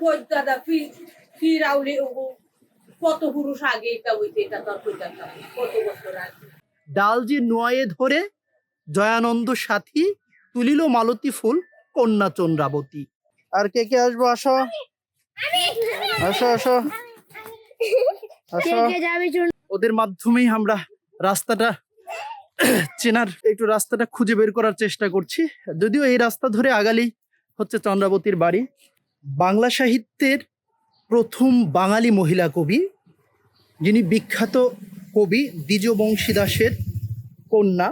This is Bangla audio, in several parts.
হয় দাদা ফি ফি রাউলি কত পুরুষ আগে এটা হইতে এটা তোর কই কত বছর আগে। ডাল যে নোয়ে ধরে জয়ানন্দ সাথী তুলিল মালতী ফুল কন্যা চন্দ্রাবতী। আর কে কে আসব? আসো। আসো আসো। আসো। ওদের মাধ্যমেই আমরা রাস্তাটা চেনার একটু রাস্তাটা খুঁজে বের করার চেষ্টা করছি। যদিও এই রাস্তা ধরে আগালি হচ্ছে চন্দ্রাবতীর বাড়ি। বাংলা সাহিত্যের প্রথম বাঙালি মহিলা কবি, যিনি বিখ্যাত কবি দ্বিজবংশী দাসের কন্যা।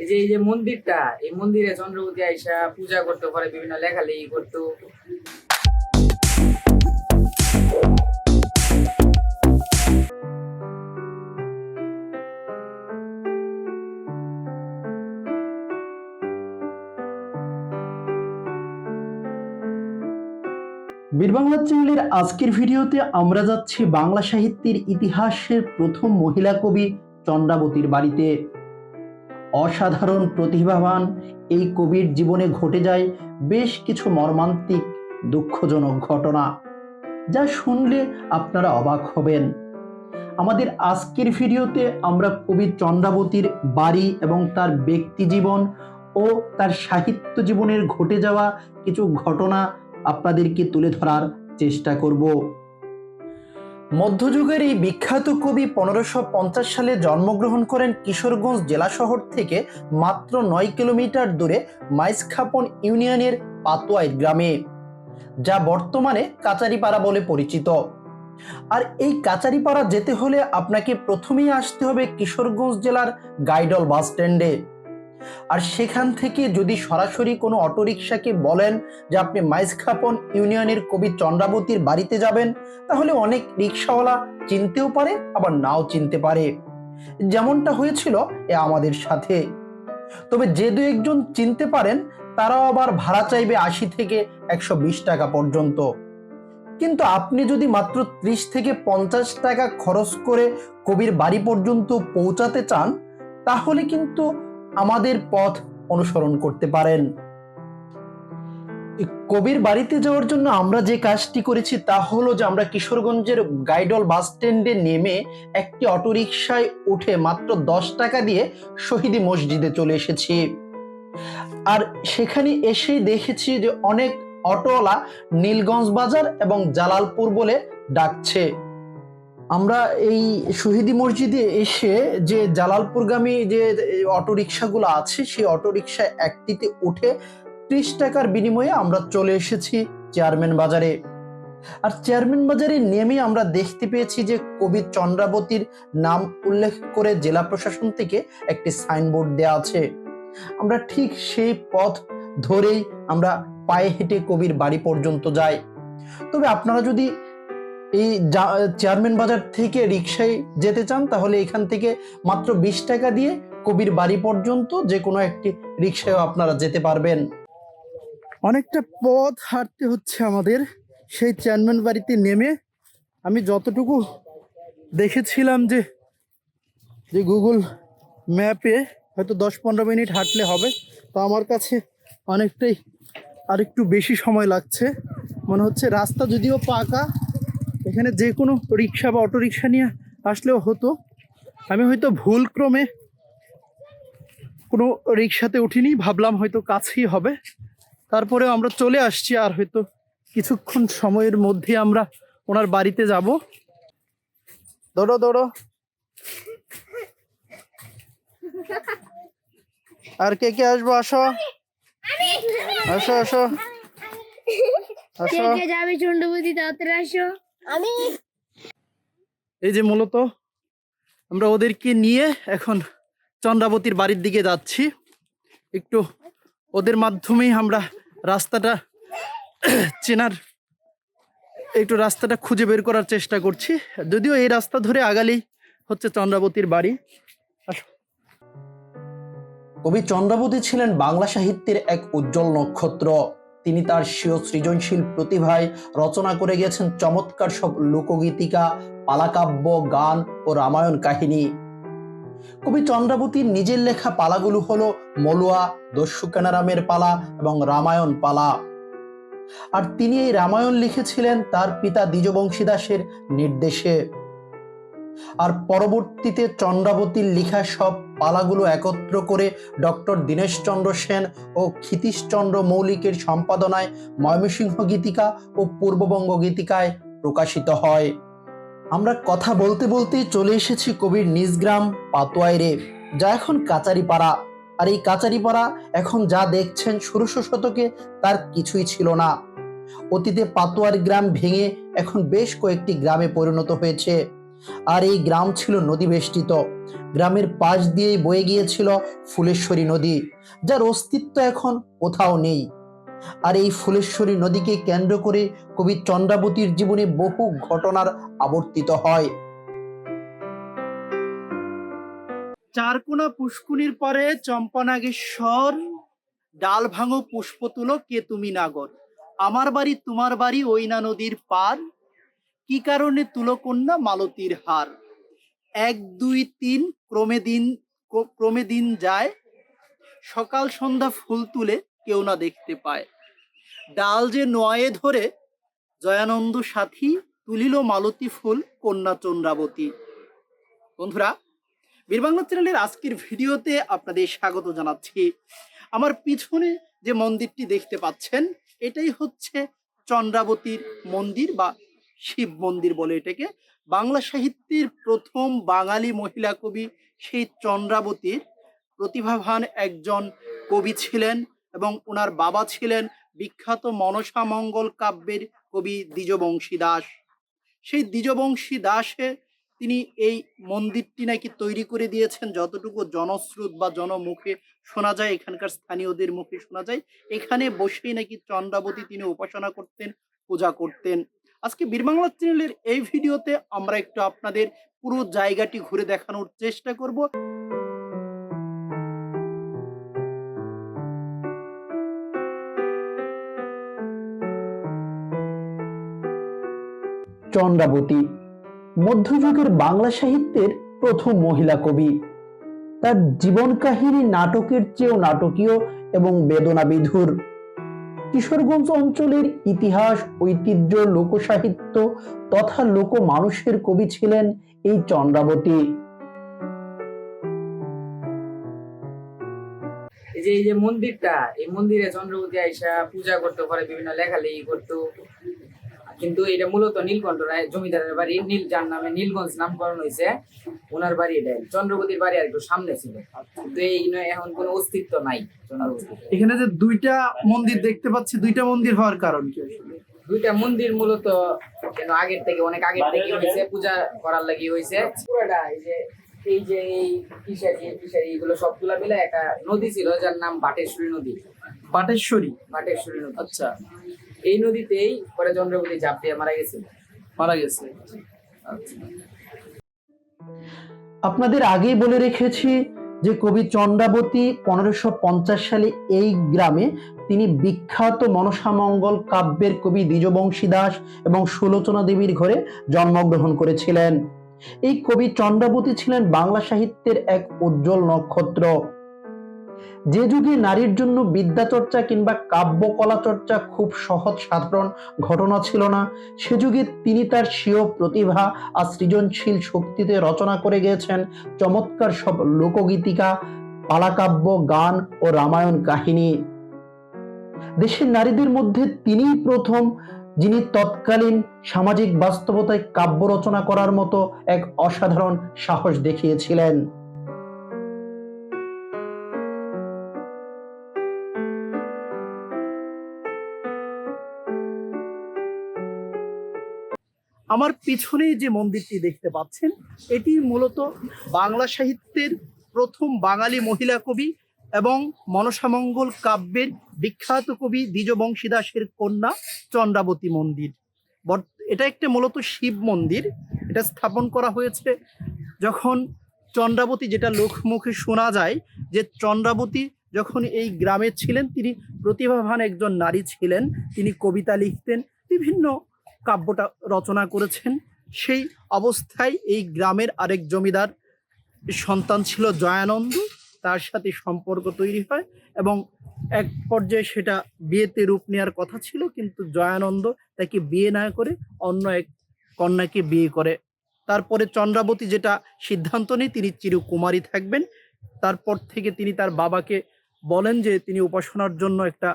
এই যে এই যে মন্দিরটা, এই মন্দিরে চন্দ্রবতী আইসা পূজা করতে পারে বিভিন্ন লেখালেখি করতো। বীরবাংলা চ্যানেলের আজকের ভিডিওতে আমরা যাচ্ছি বাংলা সাহিত্যের ইতিহাসের প্রথম মহিলা কবি চন্দ্রাবতীর বাড়িতে। অসাধারণ প্রতিভাবান এই কবির জীবনে ঘটে যায় বেশ কিছু মর্মান্তিক দুঃখজনক ঘটনা, যা শুনলে আপনারা অবাক হবেন। আমাদের আজকের ভিডিওতে আমরা কবি চন্দ্রাবতীর বাড়ি এবং তার ব্যক্তি জীবন ও তার সাহিত্য জীবনের ঘটে যাওয়া কিছু ঘটনা আপনাদেরকে তুলে ধরার চেষ্টা করব। মধ্যযুগের এই বিখ্যাত কবি পনেরোশো পঞ্চাশ সালে জন্মগ্রহণ করেন কিশোরগঞ্জ জেলা শহর থেকে মাত্র নয় কিলোমিটার দূরে মাইসখাপন ইউনিয়নের পাতোয়াই গ্রামে, যা বর্তমানে কাচারিপাড়া বলে পরিচিত। আর এই কাচারিপাড়া যেতে হলে আপনাকে প্রথমেই আসতে হবে কিশোরগঞ্জ জেলার গাইডল বাস স্ট্যান্ডে আর সেখান থেকে যদি সরাসরি কোনো অটোরিকশাকে বলেন যে আপনি মাইজখাপন ইউনিয়নের কবি চন্দ্রাবতীর বাড়িতে যাবেন, তাহলে অনেক রিক্সাওয়ালা চিনতেও পারে, আবার নাও চিনতে পারে। যেমনটা হয়েছিল এ আমাদের সাথে। তবে যে দু একজন চিনতে পারেন, তারাও আবার ভাড়া চাইবে আশি থেকে একশো বিশ টাকা পর্যন্ত। কিন্তু আপনি যদি মাত্র ত্রিশ থেকে পঞ্চাশ টাকা খরচ করে কবির বাড়ি পর্যন্ত পৌঁছাতে চান, তাহলে কিন্তু আমাদের পথ অনুসরণ করতে পারেন। কবির বাড়িতে যাওয়ার জন্য আমরা যে কাজটি করেছি তা হলো যে আমরা কিশোরগঞ্জের গাইডল বাস স্ট্যান্ডে নেমে একটি অটোরিকশায় উঠে মাত্র দশ টাকা দিয়ে শহীদি মসজিদে চলে এসেছি। আর সেখানে এসেই দেখেছি যে অনেক অটোওয়ালা নীলগঞ্জ বাজার এবং জালালপুর বলে ডাকছে। আমরা এই শহীদি মসজিদে এসে যে জালালপুরগামী যে অটোরিকশাগুলো আছে, সেই অটোরিকশায় একটিতে উঠে ত্রিশ টাকার বিনিময়ে আমরা চলে এসেছি চেয়ারম্যান বাজারে। আর চেয়ারম্যান বাজারে নেমে আমরা দেখতে পেয়েছি যে কবি চন্দ্রাবতীর নাম উল্লেখ করে জেলা প্রশাসন থেকে একটি সাইনবোর্ড দেওয়া আছে। আমরা ঠিক সেই পথ ধরেই আমরা পায়ে হেঁটে কবির বাড়ি পর্যন্ত যাই। তবে আপনারা যদি এই চেয়ারম্যান বাজার থেকে রিক্সায় যেতে চান, তাহলে এখান থেকে মাত্র বিশ টাকা দিয়ে কবির বাড়ি পর্যন্ত যে কোনো একটি রিক্সায় আপনারা যেতে পারবেন। অনেকটা পথ হাঁটতে হচ্ছে আমাদের। সেই চেয়ারম্যান বাড়িতে নেমে আমি যতটুকু দেখেছিলাম যে যে গুগল ম্যাপে হয়তো দশ পনেরো মিনিট হাঁটলে হবে, তো আমার কাছে অনেকটাই আরেকটু বেশি সময় লাগছে। মনে হচ্ছে রাস্তা যদিও পাকা এখানে যে কোনো রিক্সা বা অটো রিক্সা নিয়ে আসলেও হতো। আমি হয়তো ভুল ক্রমে কোনো রিক্সাতে উঠিনি ভাবলাম হয়তো কাছেই হবে। তারপরে আমরা চলে আসছি আর হয়তো কিছুক্ষণ সময়ের মধ্যে আমরা ওনার বাড়িতে যাব। দৌড়ো দৌড়ো আর কে কে আসব? আসো। আসো আসো আসো। কে যাবে চন্ডবতী তাড়াতাড়ি আসো। আমি এই যে মূলত আমরা ওদেরকে নিয়ে এখন চন্দ্রাবতীর বাড়ির দিকে যাচ্ছি। একটু ওদের মাধ্যমেই আমরা রাস্তাটা চেনার একটু রাস্তাটা খুঁজে বের করার চেষ্টা করছি। যদিও এই রাস্তা ধরে আগালেই হচ্ছে চন্দ্রাবতীর বাড়ি। কবি চন্দ্রাবতী ছিলেন বাংলা সাহিত্যের এক উজ্জ্বল নক্ষত্র। তিনি তার স্বীয় সৃজনশীল প্রতিভায় রচনা করে গেছেন চমৎকার সব লোকগীতিকা, পালাকাব্য, গান ও রামায়ণ কাহিনী। কবি চন্দ্রাবতীর নিজের লেখা পালাগুলো হলো মলুয়া, দস্যুকানারামের পালা এবং রামায়ণ পালা। আর তিনি এই রামায়ণ লিখেছিলেন তার পিতা দ্বিজবংশী দাসের নির্দেশে। আর পরবর্তীতে চন্দ্রাবতীর লেখা সব পালাগুলো একত্র করে ডক্টর দীনেশচন্দ্র সেন ও ক্ষিতীশচন্দ্র মৌলিকের সম্পাদনায় ময়মনসিংহ গীতিকা ও পূর্ববঙ্গ গীতিকায় প্রকাশিত হয়। আমরা কথা বলতে বলতেই চলে এসেছি কবির নিজ গ্রাম পাতোয়াইরে যা এখন কাচারিপাড়া। আর এই কাচারিপাড়া এখন যা দেখছেন ষোড়শ শতকে তার কিছুই ছিল না। অতীতে পাতোয়ার গ্রাম ভেঙে এখন বেশ কয়েকটি গ্রামে পরিণত হয়েছে। আর এই গ্রাম ছিল নদী বেষ্টিত গ্রামের পাশ দিয়েই বয়ে গিয়েছিল ফুলেশ্বরী নদী, যার অস্তিত্ব এখন কোথাও নেই। আর এই ফুলেশ্বরী নদীকে কেন্দ্র করে কবি চন্দ্রাবতীর জীবনে বহু ঘটনার আবর্তিত হয়। চারকোনা পুষ্কুনির পরে চম্পানাগেশ্বর, ডাল ভাঙো পুষ্প তুলো কে তুমি নাগর। আমার বাড়ি, তোমার বাড়ি, ওইনা নদীর পার কি কারণে তুলো কন্যা মালতীর হার? এক, দুই, তিন, ক্রমে দিন, ক্র- ক্রমে দিন যায়। সকাল সন্ধ্যা ফুল তুলে কেউ না দেখতে পায়। ডাল যে নয়ে ধরে, জয়ানন্দ সাথী তুলিল মালতী ফুল কন্যা চন্দ্রাবতী। বন্ধুরা বীরবাংলা চ্যানেলের আজকের ভিডিওতে আপনাদের স্বাগত জানাচ্ছি। আমার পিছনে যে মন্দিরটি দেখতে পাচ্ছেন, এটাই হচ্ছে চন্দ্রাবতীর মন্দির বা শিব মন্দির বলে এটাকে। বাংলা সাহিত্যের প্রথম বাঙালি মহিলা কবি সেই চন্দ্রাবতীর প্রতিভাবান একজন কবি ছিলেন এবং ওনার বাবা ছিলেন বিখ্যাত মনসা মঙ্গল কাব্যের কবি দ্বিজবংশী দাস। সেই দ্বিজবংশী দাসে তিনি এই মন্দিরটি নাকি তৈরি করে দিয়েছেন, যতটুকু জনস্রোত বা জনমুখে শোনা যায়, এখানকার স্থানীয়দের মুখে শোনা যায়, এখানে বসেই নাকি চন্দ্রাবতী তিনি উপাসনা করতেন, পূজা করতেন। আজকে বীরবাংলা চ্যানেলের এই ভিডিওতে আমরা একটু আপনাদের পুরো জায়গাটি ঘুরে দেখানোর চেষ্টা করব। চন্দ্রাবতী, মধ্যযুগের বাংলা সাহিত্যের প্রথম মহিলা কবি। তার জীবন কাহিনী নাটকের চেয়েও নাটকীয় এবং বেদনা বিধুর কিশোরগঞ্জ অঞ্চলের ইতিহাস, ঐতিহ্য, লোকসাহিত্য তথা লোক মানুষের কবি ছিলেন এই চন্দ্রাবতী। এই যে এই যে মন্দিরটা, এই মন্দিরে চন্দ্রবতী আইসা পূজা করতে পারে বিভিন্ন লেখালেখি করতো। কিন্তু এটা মূলত নীলকণ্ঠ রায় জমিদারের বাড়ি। নীল যার নামে নীলগঞ্জ নামকরণ হয়েছে ওনার বাড়ি এটা। চন্দ্রবতীর বাড়ি আর একটু সামনে ছিল। কিন্তু এই নয় এখন কোনো অস্তিত্ব নাই এখানে যে দুইটা মন্দির দেখতে পাচ্ছি দুইটা মন্দির হওয়ার কারণ কি দুইটা মন্দির মূলত কেন আগের থেকে অনেক আগের থেকে হয়েছে পূজা করার লাগি হয়েছে। পুরোটা এই যে এই যে এই ফিশারি ফিশারি এগুলো সবগুলা মিলে একটা নদী ছিল যার নাম বাটেশ্বরী নদী। বাটেশ্বরী। বাটেশ্বরী নদী। আচ্ছা। এই নদীতেই পরে চন্দ্রবতী ঝাঁপ দিয়ে মারা গেছিল মারা গেছে। আচ্ছা। আপনাদের আগেই বলে রেখেছি যে কবি চন্দ্রাবতী পনেরোশো পঞ্চাশ সালে এই গ্রামে তিনি বিখ্যাত মনসামঙ্গল কাব্যের কবি দ্বিজবংশী দাস এবং সুলোচনা দেবীর ঘরে জন্মগ্রহণ করেছিলেন। এই কবি চন্দ্রাবতী ছিলেন বাংলা সাহিত্যের এক উজ্জ্বল নক্ষত্র। যে যুগে নারীর জন্য বিদ্যা চর্চা কিংবা কাব্য কলা চর্চা খুব সহজ সাধারণ ঘটনা ছিল না, সে যুগে তিনি তার স্বীয় প্রতিভা আর সৃজনশীল শক্তিতে রচনা করে গিয়েছেন চমৎকার সব লোকগীতিকা, পালাকাব্য, গান ও রামায়ণ কাহিনী। দেশের নারীদের মধ্যে তিনিই প্রথম যিনি তৎকালীন সামাজিক বাস্তবতায় কাব্য রচনা করার মতো এক অসাধারণ সাহস দেখিয়েছিলেন। আমার পিছনেই যে মন্দিরটি দেখতে পাচ্ছেন, এটি মূলত বাংলা সাহিত্যের প্রথম বাঙালি মহিলা কবি এবং মনসামঙ্গল কাব্যের বিখ্যাত কবি দ্বিজবংশী দাসের কন্যা চন্দ্রাবতী মন্দির। এটা একটা মূলত শিব মন্দির। এটা স্থাপন করা হয়েছে যখন চন্দ্রাবতী যেটা লোকমুখে শোনা যায় যে চন্দ্রাবতী যখন এই গ্রামে ছিলেন, তিনি প্রতিভাবান একজন নারী ছিলেন। তিনি কবিতা লিখতেন, বিভিন্ন কাব্যটা রচনা করেছেন। সেই অবস্থায় এই গ্রামের আরেক জমিদার সন্তান ছিল জয়ানন্দ, তার সাথে সম্পর্ক তৈরি হয় এবং এক পর্যায়ে সেটা বিয়েতে রূপ নেওয়ার কথা ছিল, কিন্তু জয়ানন্দ তাকে বিয়ে না করে অন্য এক কন্যাকে বিয়ে করে। তারপরে চন্দ্রাবতী যেটা সিদ্ধান্ত নেই তিনি চিরকুমারী থাকবেন। তারপর থেকে তিনি তার বাবাকে বলেন যে তিনি উপাসনার জন্য একটা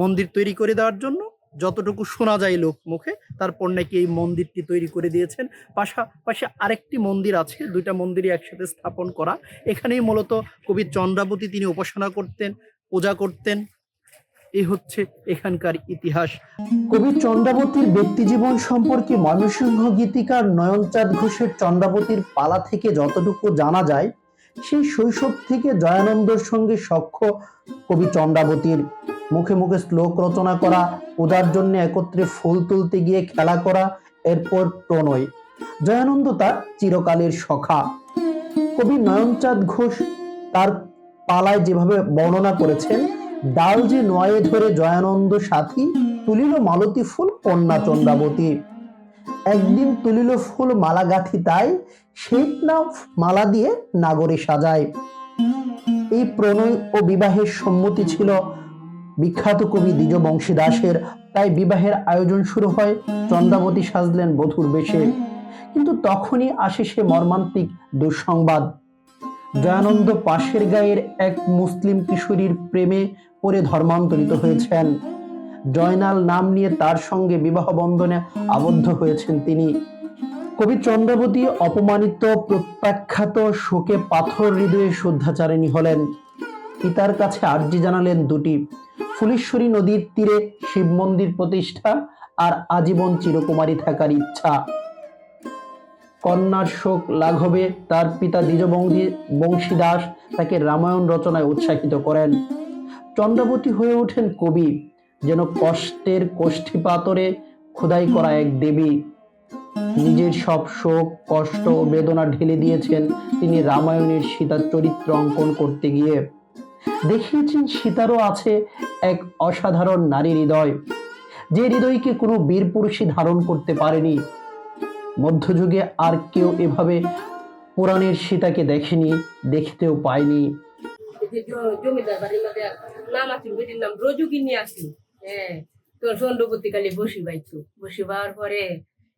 মন্দির তৈরি করে দেওয়ার জন্য। যতটুকু শোনা যায় লোক মুখে তারপর নাকি এই মন্দিরটি তৈরি করে দিয়েছেন? পাশাপাশি আরেকটি মন্দির আছে, দুইটা মন্দিরই একসাথে স্থাপন করা। এখানেই মূলত কবি চন্দ্রাবতী তিনি উপাসনা করতেন, পূজা করতেন। এই হচ্ছে এখানকার ইতিহাস। কবি চন্দ্রাবতীর ব্যক্তিজীবন সম্পর্কে ময়মনসিংহ গীতিকার নয়নচাঁদ ঘোষের চন্দ্রাবতীর পালা থেকে যতটুকু জানা যায় সেই শৈশব থেকে জয়ানন্দর সঙ্গে সখ্য কবি চন্দ্রাবতীর মুখে মুখে শ্লোক রচনা করা পূজার জন্য একত্রে ফুল তুলতে গিয়ে খেলা করা, এরপর প্রণয়। জয়ানন্দ তার চিরকালের সখা। কবি নয়নচাঁদ ঘোষ তার পালায় যেভাবে বর্ণনা করেছেন, ডাল যে নয়ে ধরে জয়ানন্দ সাথী, তুলিল মালতী ফুল কন্যা চন্দ্রাবতী। একদিন তুলিল ফুল মালা গাঁথি তাই না মালা দিয়ে নাগরে সাজায়। এই প্রণয় ও বিবাহের সম্মতি ছিল বিখ্যাত কবি দ্বিজ বংশী দাসের তাই বিবাহের আয়োজন শুরু হয় চন্দ্রাবতী সাজলেন বধুর বেশে। কিন্তু তখনই আসে সে মর্মান্তিক দুঃসংবাদ। জয়ানন্দ পাশের গায়ের এক মুসলিম কিশোরীর প্রেমে পড়ে ধর্মান্তরিত হয়েছেন। জয়নাল নাম নিয়ে তার সঙ্গে বিবাহ বন্ধনে আবদ্ধ হয়েছেন তিনি। কবি চন্দ্রাবতী অপমানিত, প্রত্যাখ্যাত, শোকে পাথর হৃদয়ে শুদ্ধাচারিণী হলেন। পিতার কাছে আর্জি জানালেন দুটি, ফুলেশ্বরী নদীর তীরে শিব মন্দির প্রতিষ্ঠা আর আজীবন চিরকুমারী থাকার ইচ্ছা। কন্যার শোক লাঘবে, তার পিতা দ্বিজবঙ্গী বংশী দাস তাকে রামায়ণ রচনায় উৎসাহিত করেন। চন্দ্রাবতী হয়ে ওঠেন কবি, যেন কষ্টের কোষ্ঠী পাতরে খোদাই করা এক দেবী। নিজের সব শোক, কষ্ট ও বেদনা ঢেলে দিয়েছেন তিনি রামায়ণের সীতার চরিত্র অঙ্কন করতে গিয়ে। দেখিয়েছেন সীতারও আছে এক অসাধারণ নারী হৃদয়, যে হৃদয়কে কোনো বীর পুরুষই ধারণ করতে পারেনি। মধ্যযুগে আর কেউ এভাবে পুরাণের সীতাকে দেখেনি, দেখতেও পায়নি। জমিদার বাড়ির মধ্যে নাম আছে নাম রজুগিনী আসি হ্যাঁ তোর চন্দ্রবতী কালী বসি বাইছু বসি পাওয়ার পরে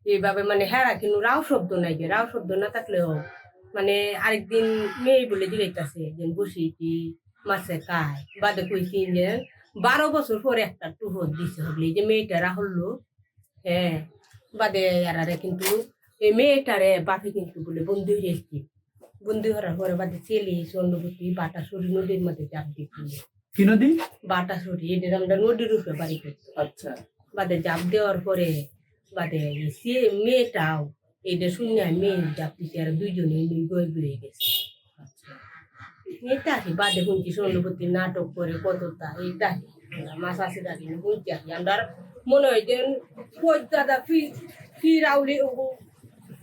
এইভাবে মানে হেরা কিন্তু রাও শব্দ নাই যে রাও শব্দ না থাকলেও মানে আরেকদিন মেয়ে বলে জিগাইতেছে যে বসি কি মাছে খায়। বাদে কইছি যে বারো বছর পরে একটা টুহর দিছে হবলি যে মেয়েটা রাহুল হ্যাঁ বাদে এরারে কিন্তু এই মেয়েটারে বাপে কিন্তু বলে বন্ধু হয়েছি বন্ধু হওয়ার পরে বাদে ছেলে চন্দ্রবতী বাটাসুরি নদীর মধ্যে চাপ দিচ্ছিল কি নদী? বাটাসুরি এটা আমরা নদীর উপরে বাড়ি করতো আচ্ছা। বাদে জাপ দেওয়ার পরে বাদে সে মেয়েটাও এটা শুনে মেয়ে দিতে আর দুইজনে গয়ে বেরিয়ে গেছে। এটা কি বাদে শুনছি চন্দ্রবতী নাটক করে কতটা? এইটা কি? মাছ আছে দাঁড়ি শুনছি আর কি আমরা মনে হয় যে দাদা ফি, ফিরাউলি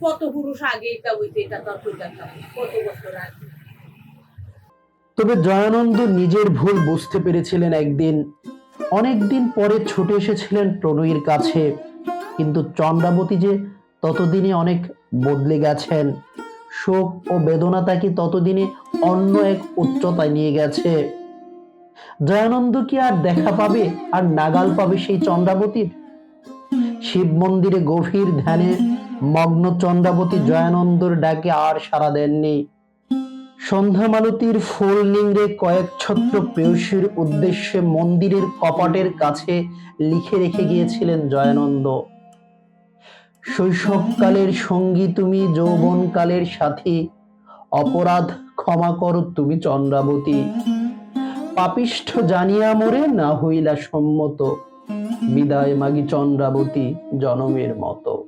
কত পুরুষ আগে এটা হইতে এটা কইতা কত বছর আগে? তবে জয়ানন্দ নিজের ভুল বুঝতে পেরেছিলেন একদিন। অনেকদিন পরে ছুটে এসেছিলেন প্রণয়ীর কাছে। কিন্তু চন্দ্রাবতী যে ততদিনে অনেক বদলে গেছেন, শোক ও বেদনা তাকে ততদিনে অন্য এক উচ্চতায় নিয়ে গেছে? জয়ানন্দ কি আর দেখা পাবে আর নাগাল পাবে সেই চন্দ্রাবতীর? শিব মন্দিরে গভীর ধ্যানে মগ্ন চন্দ্রাবতী জয়ানন্দর ডাকে আর সাড়া দেননি। সন্ধ্যা মালতীর ফুল নিংড়ে কয়েক ছত্র প্রেয়সীর উদ্দেশ্যে মন্দিরের কপাটের কাছে লিখে রেখে গিয়েছিলেন জয়ানন্দ। শৈশবকালের সঙ্গী তুমি, যৌবনকালের সাথী। অপরাধ ক্ষমা কর তুমি, চন্দ্রাবতী। পাপিষ্ঠ জানিয়া মোরে না হইলা সম্মত। বিদায় মাগি চন্দ্রাবতী জনমের মতো।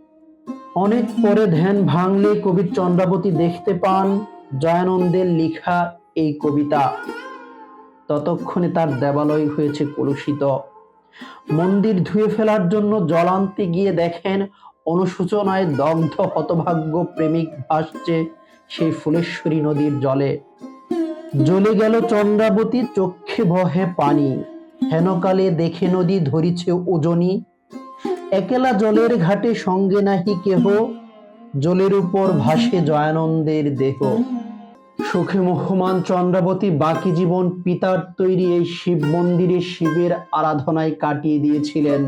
অনেক পরে ধ্যান ভাঙলে কবি চন্দ্রাবতী দেখতে পান জয়ানন্দের লেখা এই কবিতা। ততক্ষণে তার দেবালয় হয়েছে কলুষিত। মন্দির ধুয়ে ফেলার জন্য জল আনতে গিয়ে দেখেন অনুশোচনায় দগ্ধ হতভাগ্য প্রেমিক ভাসছে সেই ফুলেশ্বরী নদীর জলে। জ্বলে গেল চন্দ্রাবতী, চক্ষে বহে পানি। হেনকালে দেখে নদী ধরিছে ওজনী একেলা জলের ঘাটে সঙ্গে নাহি কেহ। জলের উপর ভাসে জয়ানন্দের দেহ। সুখে মোহমান চন্দ্রাবতী, বাকি জীবন পিতার তৈরি এই শিব মন্দিরে শিবের আরাধনায় কাটিয়ে দিয়েছিলেন।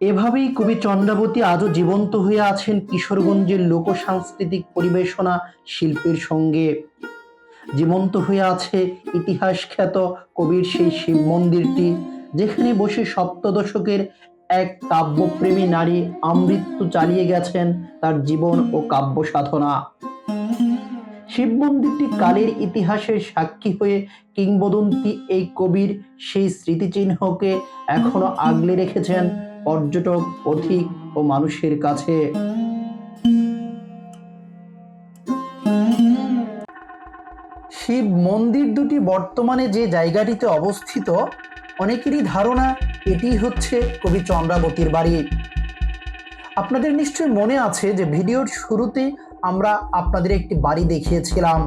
এভাবেই কবি চন্দ্রাবতী আজও জীবন্ত হয়ে আছেন কিশোরগঞ্জের লোক সাংস্কৃতিক পরিবেশনা শিল্পের সঙ্গে। জীবন্ত হয়ে আছে ইতিহাস খ্যাত কবির সেই শিব মন্দিরটি, যেখানে বসে সপ্তদশকের এক কাব্যপ্রেমী নারী আমৃত্যু চালিয়ে গেছেন তার জীবন ও কাব্য সাধনা। শিব মন্দিরটি কালের ইতিহাসের সাক্ষী হয়ে কিংবদন্তি এই কবির সেই স্মৃতিচিহ্নকে এখনও আগলে রেখেছেন পর্যটক পথিক ও মানুষের কাছে। শিব মন্দির দুটি বর্তমানে যে জায়গাটিতে অবস্থিত, অনেকেরই ধারণা এটি হচ্ছে কবি চন্দ্রাবতীর বাড়ি। আপনাদের নিশ্চয়ই মনে আছে যে ভিডিওর শুরুতে আমরা আপনাদের একটি বাড়ি দেখিয়েছিলাম।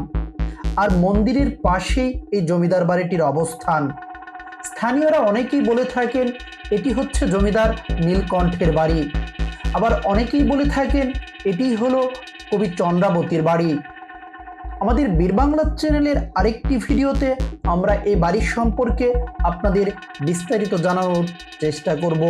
আর মন্দিরের পাশেই এই জমিদার বাড়িটির অবস্থান। স্থানীয়রা অনেকেই বলে থাকেন এটি হচ্ছে জমিদার নীলকণ্ঠের বাড়ি। আবার অনেকেই বলে থাকেন এটি হলো কবি চন্দ্রাবতীর বাড়ি। আমাদের বীরবাংলা চ্যানেলের আরেকটি ভিডিওতে আমরা এই বাড়ির সম্পর্কে আপনাদের বিস্তারিত জানানোর চেষ্টা করব।